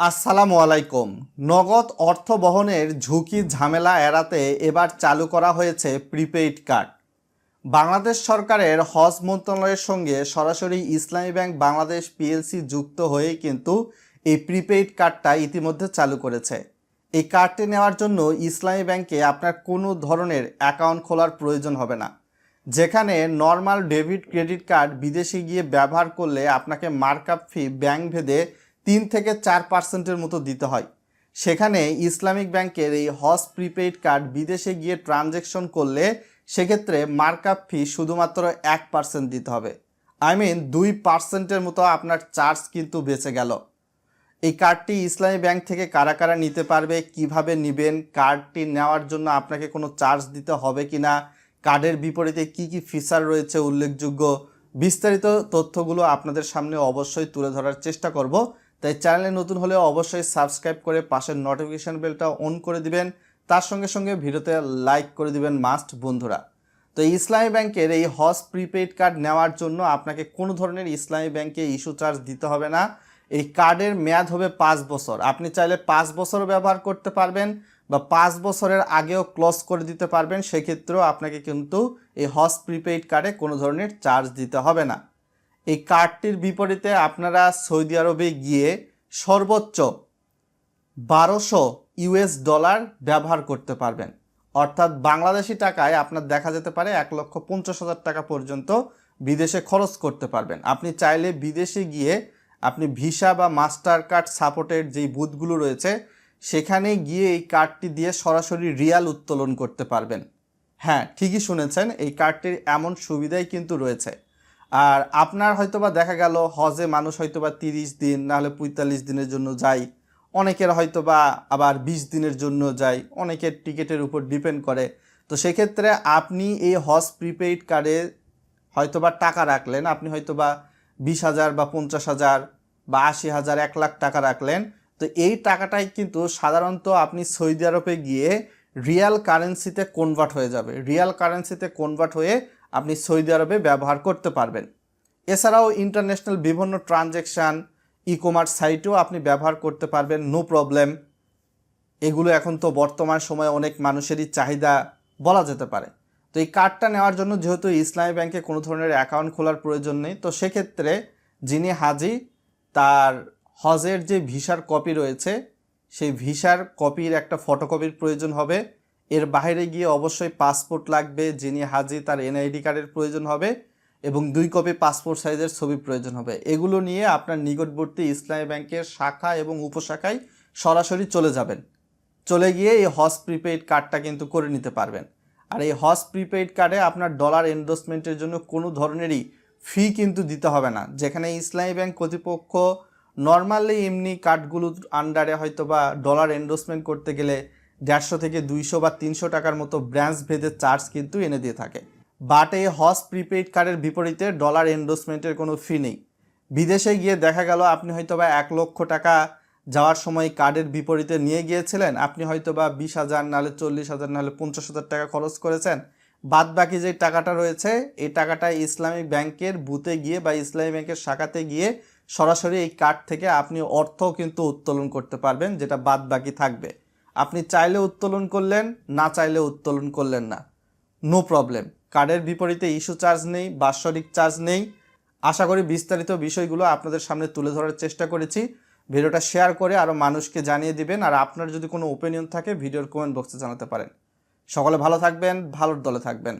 আসসালামু আলাইকুম। নগদ অর্থ বহনের ঝুঁকি ঝামেলা এড়াতে এবার চালু করা হয়েছে প্রিপেইড কার্ড। বাংলাদেশ সরকারের হজ মন্ত্রণালয়ের সঙ্গে সরাসরি ইসলামী ব্যাংক বাংলাদেশ পিএলসি যুক্ত হয়েই কিন্তু এই প্রিপেইড কার্ডটা ইতিমধ্যে চালু করেছে। এই কার্ডটি নেওয়ার জন্য ইসলামী ব্যাংকে আপনার কোনো ধরনের অ্যাকাউন্ট খোলার প্রয়োজন হবে না। যেখানে নর্মাল ডেবিট ক্রেডিট কার্ড বিদেশে গিয়ে ব্যবহার করলে আপনাকে মার্কআপ ফি, ব্যাংক ভেদে তিন থেকে চার পার্সেন্টের মতো দিতে হয়। সেখানে ইসলামিক ব্যাংকের এই হজ প্রিপেইড কার্ড বিদেশে গিয়ে ট্রানজ্যাকশন করলে সেক্ষেত্রে মার্কআপ ফি শুধুমাত্র এক পার্সেন্ট দিতে হবে। আই মিন দুই পার্সেন্টের মতো আপনার চার্জ কিন্তু বেঁচে গেল। এই কার্ডটি ইসলামী ব্যাংক থেকে কারা কারা নিতে পারবে, কীভাবে নেবেন, কার্ডটি নেওয়ার জন্য আপনাকে কোনো চার্জ দিতে হবে কি না, কার্ডের বিপরীতে কি কি ফিচার রয়েছে উল্লেখযোগ্য বিস্তারিত তথ্যগুলো আপনাদের সামনে অবশ্যই তুলে ধরার চেষ্টা করব। তাই চ্যানেলে নতুন হলে অবশ্যই সাবস্ক্রাইব করে পাশের নোটিফিকেশান বেলটা অন করে দিবেন। তার সঙ্গে সঙ্গে ভিডিওতে লাইক করে দিবেন মাস্ট বন্ধুরা। তো ইসলামী ব্যাংকের এই হজ প্রিপেইড কার্ড নেওয়ার জন্য আপনাকে কোনো ধরনের ইসলামী ব্যাংকে ইস্যু চার্জ দিতে হবে না। এই কার্ডের মেয়াদ হবে পাঁচ বছর। আপনি চাইলে পাঁচ বছর ব্যবহার করতে পারবেন বা পাঁচ বছরের আগেও ক্লোজ করে দিতে পারবেন। সেক্ষেত্রেও আপনাকে কিন্তু এই হজ প্রিপেইড কার্ডে কোনো ধরনের চার্জ দিতে হবে না। এই কার্ডটির বিপরীতে আপনারা সৌদি আরবে গিয়ে সর্বোচ্চ বারোশো ইউএস ডলার ব্যবহার করতে পারবেন। অর্থাৎ বাংলাদেশি টাকায় আপনার দেখা যেতে পারে এক লক্ষ পঞ্চাশ হাজার টাকা পর্যন্ত বিদেশে খরচ করতে পারবেন। আপনি চাইলে বিদেশে গিয়ে আপনি ভিসা বা মাস্টার কার্ড সাপোর্টের যেই বুথগুলো রয়েছে, সেখানে গিয়ে এই কার্ডটি দিয়ে সরাসরি রিয়াল উত্তোলন করতে পারবেন। হ্যাঁ ঠিকই শুনেছেন, এই কার্ডটির এমন সুবিধাই কিন্তু রয়েছে। আর আপনার হয়তোবা দেখা গেল হজে মানুষ হয়তোবা তিরিশ দিন, নাহলে পঁয়তাল্লিশ দিনের জন্য যায়। অনেকের হয়তোবা আবার বিশ দিনের জন্য যায়। অনেকের টিকিটের উপর ডিপেন্ড করে। তো সেক্ষেত্রে আপনি এই হজ প্রিপেইড কার্ডে হয়তোবা টাকা রাখলেন। আপনি হয়তোবা বিশ হাজার বা পঞ্চাশ হাজার বা আশি হাজার, এক লাখ টাকা রাখলেন। তো এই টাকাটাই কিন্তু সাধারণত আপনি সৌদি আরবে গিয়ে রিয়াল কারেন্সিতে কনভার্ট হয়ে যাবে। রিয়াল কারেন্সিতে কনভার্ট হয়ে আপনি সৌদি আরবে ব্যবহার করতে পারবেন। এছাড়াও ইন্টারন্যাশনাল বিভিন্ন ট্রানজ্যাকশান ই কমার্স সাইটেও আপনি ব্যবহার করতে পারবেন, নো প্রবলেম। এগুলো এখন তো বর্তমান সময়ে অনেক মানুষেরই চাহিদা বলা যেতে পারে। তো এই কার্ডটা নেওয়ার জন্য যেহেতু ইসলামী ব্যাংকে কোনো ধরনের অ্যাকাউন্ট খোলার প্রয়োজন নেই, তো সেক্ষেত্রে যিনি হাজি, তার হজের যে ভিসার কপি রয়েছে, সেই ভিসার কপির একটা ফটোকপির প্রয়োজন হবে। এর বাইরে গিয়ে অবশ্যই পাসপোর্ট লাগবে, যিনি হাজি তার এনআইডি কার্ডের প্রয়োজন হবে এবং দুই কপি পাসপোর্ট সাইজের ছবি প্রয়োজন হবে। এগুলো নিয়ে আপনার নিকটবর্তী ইসলামী ব্যাংকের শাখা এবং উপশাখায় সরাসরি চলে যাবেন। চলে গিয়ে এই হজ প্রিপেইড কার্ডটা কিন্তু করে নিতে পারবেন। আর এই হজ প্রিপেইড কার্ডে আপনার ডলার এন্ডোসমেন্টের জন্য কোনো ধরনেরই ফি কিন্তু দিতে হবে না। যেখানে ইসলামী ব্যাংক কর্তৃপক্ষ নর্মালি এমনি কার্ডগুলোর আন্ডারে হয়তো বা ডলার এন্ডোসমেন্ট করতে গেলে দেড়শো থেকে দুইশো বা তিনশো টাকার মতো ব্রাঞ্চ ভেদে চার্জ কিন্তু এনে দিয়ে থাকে। বাট এই হজ প্রিপেইড কার্ডের বিপরীতে ডলার এন্ডোসমেন্টের কোনো ফি নেই। বিদেশে গিয়ে দেখা গেল, আপনি হয়তো বা এক লক্ষ টাকা যাওয়ার সময় কার্ডের বিপরীতে নিয়ে গিয়েছিলেন। আপনি হয়তো বা বিশ হাজার, নাহলে চল্লিশ হাজার, নাহলে পঞ্চাশ হাজার টাকা খরচ করেছেন। বাদ বাকি যে টাকাটা রয়েছে, এই টাকাটা ইসলামিক ব্যাংকের বুথে গিয়ে বা ইসলামী ব্যাংকের শাখাতে গিয়ে সরাসরি এই কার্ড থেকে আপনি অর্থ কিন্তু উত্তোলন করতে পারবেন, যেটা বাদ বাকি থাকবে। আপনি চাইলে উত্তোলন করলেন, না চাইলে উত্তোলন করলেন না। নো প্রবলেম কার্ডের বিপরীতে ইস্যু চার্জ নেই, বাৎসরিক চার্জ নেই। আশা করি বিস্তারিত বিষয়গুলো আপনাদের সামনে তুলে ধরার চেষ্টা করেছি। ভিডিওটা শেয়ার করে আরও মানুষকে জানিয়ে দিবেন, আর আপনার যদি কোনো ওপিনিয়ন থাকে, ভিডিওর কমেন্ট বক্সে জানাতে পারেন। সকলে ভালো থাকবেন, ভালোর দলে থাকবেন।